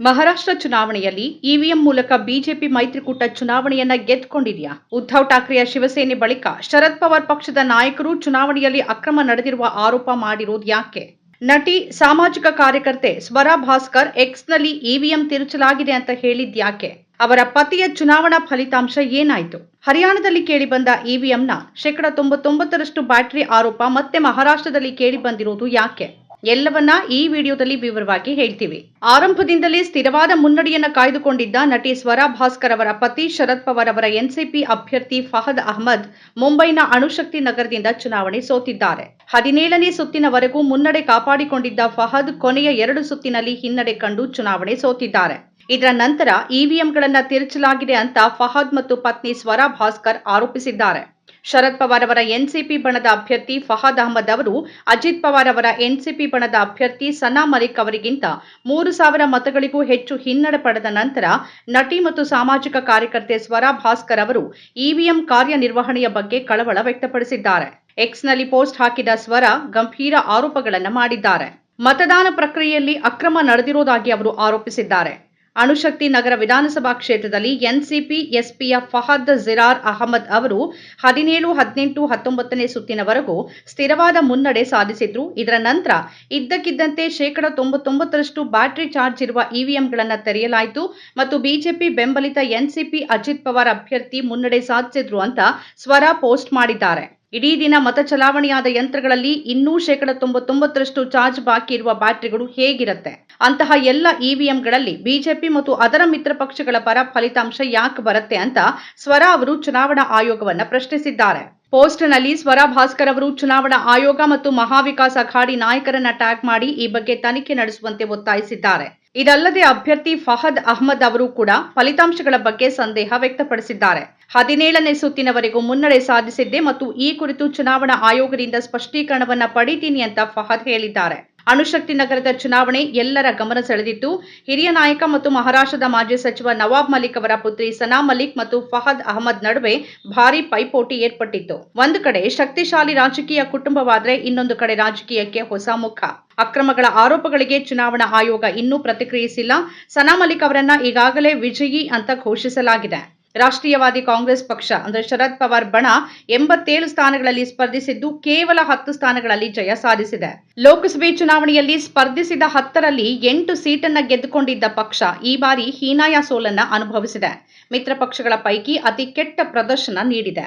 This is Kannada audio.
ಮಹಾರಾಷ್ಟ್ರ ಚುನಾವಣೆಯಲ್ಲಿ ಇವಿಎಂ ಮೂಲಕ ಬಿಜೆಪಿ ಮೈತ್ರಿಕೂಟ ಚುನಾವಣೆಯನ್ನ ಗೆದ್ದುಕೊಂಡಿದೆಯಾ? ಉದ್ಧವ್ ಠಾಕ್ರೆಯ ಶಿವಸೇನೆ ಬಳಿಕ ಶರದ್ ಪವಾರ್ ಪಕ್ಷದ ನಾಯಕರು ಚುನಾವಣೆಯಲ್ಲಿ ಅಕ್ರಮ ನಡೆದಿರುವ ಆರೋಪ ಮಾಡಿರೋದು ಯಾಕೆ? ನಟಿ, ಸಾಮಾಜಿಕ ಕಾರ್ಯಕರ್ತೆ ಸ್ವರಾ ಭಾಸ್ಕರ್ ಎಕ್ಸ್ನಲ್ಲಿ ಇವಿಎಂ ತಿರುಚಲಾಗಿದೆ ಅಂತ ಹೇಳಿದ್ಯಾಕೆ ಅವರ ಪತಿಯ ಚುನಾವಣಾ ಫಲಿತಾಂಶ ಏನಾಯಿತು? ಹರಿಯಾಣದಲ್ಲಿ ಕೇಳಿಬಂದ ಇವಿಎಂನ ಶೇಕಡ ತೊಂಬತ್ತೊಂಬತ್ತರಷ್ಟು ಬ್ಯಾಟರಿ ಆರೋಪ ಮತ್ತೆ ಮಹಾರಾಷ್ಟ್ರದಲ್ಲಿ ಕೇಳಿಬಂದಿರೋದು ಯಾಕೆ? ಎಲ್ಲವನ್ನ ಈ ವಿಡಿಯೋದಲ್ಲಿ ವಿವರವಾಗಿ ಹೇಳ್ತೀವಿ. ಆರಂಭದಿಂದಲೇ ಸ್ಥಿರವಾದ ಮುನ್ನಡೆಯನ್ನ ಕಾಯ್ದುಕೊಂಡಿದ್ದ ನಟಿ ಸ್ವರಾ ಭಾಸ್ಕರ್ ಅವರ ಪತಿ ಶರದ್ ಪವಾರ್ ಅವರ ಎನ್ಸಿಪಿ ಅಭ್ಯರ್ಥಿ ಫಹದ್ ಅಹ್ಮದ್ ಮುಂಬೈನ ಅಣುಶಕ್ತಿ ನಗರದಿಂದ ಚುನಾವಣೆ ಸೋತಿದ್ದಾರೆ. ಹದಿನೇಳನೇ ಸುತ್ತಿನವರೆಗೂ ಮುನ್ನಡೆ ಕಾಪಾಡಿಕೊಂಡಿದ್ದ ಫಹದ್ ಕೊನೆಯ ಎರಡು ಸುತ್ತಿನಲ್ಲಿ ಹಿನ್ನಡೆ ಕಂಡು ಚುನಾವಣೆ ಸೋತಿದ್ದಾರೆ. ಇದರ ನಂತರ ಇವಿಎಂಗಳನ್ನ ತಿರುಚಲಾಗಿದೆ ಅಂತ ಫಹದ್ ಮತ್ತು ಪತ್ನಿ ಸ್ವರಾ ಭಾಸ್ಕರ್ ಆರೋಪಿಸಿದ್ದಾರೆ. ಶರದ್ ಪವಾರ್ ಅವರ ಎನ್ಸಿಪಿ ಬಣದ ಅಭ್ಯರ್ಥಿ ಫಹದ್ ಅಹಮದ್ ಅವರು, ಅಜಿತ್ ಪವಾರ್ ಅವರ ಎನ್ಸಿಪಿ ಬಣದ ಅಭ್ಯರ್ಥಿ ಸನಾ ಮಲಿಕ್ ಅವರಿಗಿಂತ ಮೂರು ಸಾವಿರ ಮತಗಳಿಗೂ ಹೆಚ್ಚು ಹಿನ್ನಡೆ ಪಡೆದ ನಂತರ ನಟಿ ಮತ್ತು ಸಾಮಾಜಿಕ ಕಾರ್ಯಕರ್ತೆ ಸ್ವರ ಭಾಸ್ಕರ್ ಅವರು ಇವಿಎಂ ಕಾರ್ಯನಿರ್ವಹಣೆಯ ಬಗ್ಗೆ ಕಳವಳ ವ್ಯಕ್ತಪಡಿಸಿದ್ದಾರೆ. ಎಕ್ಸ್ನಲ್ಲಿ ಪೋಸ್ಟ್ ಹಾಕಿದ ಸ್ವರ ಗಂಭೀರ ಆರೋಪಗಳನ್ನು ಮಾಡಿದ್ದಾರೆ. ಮತದಾನ ಪ್ರಕ್ರಿಯೆಯಲ್ಲಿ ಅಕ್ರಮ ನಡೆದಿರುವುದಾಗಿ ಅವರು ಆರೋಪಿಸಿದ್ದಾರೆ. ಅಣುಶಕ್ತಿ ನಗರ ವಿಧಾನಸಭಾ ಕ್ಷೇತ್ರದಲ್ಲಿ ಎನ್ಸಿಪಿ, ಎಸ್ಪಿಯ ಫಹದ್ ಜಿರಾರ್ ಅಹಮದ್ ಅವರು ಹದಿನೇಳು, ಹದಿನೆಂಟು, ಹತ್ತೊಂಬತ್ತನೇ ಸುತ್ತಿನವರೆಗೂ ಸ್ಥಿರವಾದ ಮುನ್ನಡೆ ಸಾಧಿಸಿದ್ರು. ಇದರ ನಂತರ ಇದ್ದಕ್ಕಿದ್ದಂತೆ ಶೇಕಡ ತೊಂಬತ್ತೊಂಬತ್ತರಷ್ಟು ಬ್ಯಾಟರಿ ಚಾರ್ಜ್ ಇರುವ ಇವಿಎಂಗಳನ್ನು ತೆರೆಯಲಾಯಿತು ಮತ್ತು ಬಿಜೆಪಿ ಬೆಂಬಲಿತ ಎನ್ಸಿಪಿ ಅಜಿತ್ ಪವಾರ್ ಅಭ್ಯರ್ಥಿ ಮುನ್ನಡೆ ಸಾಧಿಸಿದ್ರು ಅಂತ ಸ್ವರ ಪೋಸ್ಟ್ ಮಾಡಿದ್ದಾರೆ. ಇಡೀ ದಿನ ಮತ ಚಲಾವಣೆಯಾದ ಯಂತ್ರಗಳಲ್ಲಿ ಇನ್ನೂ ಶೇಕಡ ತೊಂಬತ್ತೊಂಬತ್ತರಷ್ಟು ಚಾರ್ಜ್ ಬಾಕಿ ಇರುವ ಬ್ಯಾಟರಿಗಳು ಹೇಗಿರುತ್ತೆ? ಅಂತಹ ಎಲ್ಲ ಇವಿಎಂಗಳಲ್ಲಿ ಬಿಜೆಪಿ ಮತ್ತು ಅದರ ಮಿತ್ರ ಪಕ್ಷಗಳ ಪರ ಫಲಿತಾಂಶ ಯಾಕೆ ಬರುತ್ತೆ ಅಂತ ಸ್ವರ ಅವರು ಚುನಾವಣಾ ಆಯೋಗವನ್ನು ಪ್ರಶ್ನಿಸಿದ್ದಾರೆ. ಪೋಸ್ಟ್ನಲ್ಲಿ ಸ್ವರ ಭಾಸ್ಕರ್ ಅವರು ಚುನಾವಣಾ ಆಯೋಗ ಮತ್ತು ಮಹಾವಿಕಾಸ್ ಅಘಾಡಿ ನಾಯಕರನ್ನ ಟ್ಯಾಗ್ ಮಾಡಿ ಈ ಬಗ್ಗೆ ತನಿಖೆ ನಡೆಸುವಂತೆ ಒತ್ತಾಯಿಸಿದ್ದಾರೆ. ಇದಲ್ಲದೆ ಅಭ್ಯರ್ಥಿ ಫಹದ್ ಅಹ್ಮದ್ ಅವರು ಕೂಡ ಫಲಿತಾಂಶಗಳ ಬಗ್ಗೆ ಸಂದೇಹ ವ್ಯಕ್ತಪಡಿಸಿದ್ದಾರೆ. ಹದಿನೇಳನೇ ಸುತ್ತಿನವರೆಗೂ ಮುನ್ನಡೆ ಸಾಧಿಸಿದ್ದೆ ಮತ್ತು ಈ ಕುರಿತು ಚುನಾವಣಾ ಆಯೋಗದಿಂದ ಸ್ಪಷ್ಟೀಕರಣವನ್ನ ಪಡಿತೀನಿ ಅಂತ ಫಹದ್ ಹೇಳಿದ್ದಾರೆ. ಅಣುಶಕ್ತಿ ನಗರದ ಚುನಾವಣೆ ಎಲ್ಲರ ಗಮನ ಸೆಳೆದಿತ್ತು. ಹಿರಿಯ ನಾಯಕ ಮತ್ತು ಮಹಾರಾಷ್ಟ್ರದ ಮಾಜಿ ಸಚಿವ ನವಾಬ್ ಮಲಿಕ್ ಅವರ ಪುತ್ರಿ ಸನಾ ಮಲಿಕ್ ಮತ್ತು ಫಹದ್ ಅಹಮದ್ ನಡುವೆ ಭಾರೀ ಪೈಪೋಟಿ ಏರ್ಪಟ್ಟಿತ್ತು. ಒಂದು ಕಡೆ ಶಕ್ತಿಶಾಲಿ ರಾಜಕೀಯ ಕುಟುಂಬವಾದರೆ ಇನ್ನೊಂದು ಕಡೆ ರಾಜಕೀಯಕ್ಕೆ ಹೊಸ ಮುಖ. ಅಕ್ರಮಗಳ ಆರೋಪಗಳಿಗೆ ಚುನಾವಣಾ ಆಯೋಗ ಇನ್ನೂ ಪ್ರತಿಕ್ರಿಯಿಸಿಲ್ಲ. ಸನಾ ಮಲಿಕ್ ಅವರನ್ನ ಈಗಾಗಲೇ ವಿಜಯಿ ಅಂತ ಘೋಷಿಸಲಾಗಿದೆ. ರಾಷ್ಟ್ರೀಯವಾದಿ ಕಾಂಗ್ರೆಸ್ ಪಕ್ಷ, ಅಂದರೆ ಶರದ್ ಪವಾರ್ ಬಣ, ಎಂಬತ್ತೇಳು ಸ್ಥಾನಗಳಲ್ಲಿ ಸ್ಪರ್ಧಿಸಿದ್ದು ಕೇವಲ ಹತ್ತು ಸ್ಥಾನಗಳಲ್ಲಿ ಜಯ ಸಾಧಿಸಿದೆ. ಲೋಕಸಭೆ ಚುನಾವಣೆಯಲ್ಲಿ ಸ್ಪರ್ಧಿಸಿದ ಹತ್ತರಲ್ಲಿ ಎಂಟು ಸೀಟನ್ನ ಗೆದ್ದುಕೊಂಡಿದ್ದ ಪಕ್ಷ ಈ ಬಾರಿ ಹೀನಾಯ ಸೋಲನ್ನ ಅನುಭವಿಸಿದೆ. ಮಿತ್ರ ಪಕ್ಷಗಳ ಪೈಕಿ ಅತಿ ಕೆಟ್ಟ ಪ್ರದರ್ಶನ ನೀಡಿದೆ.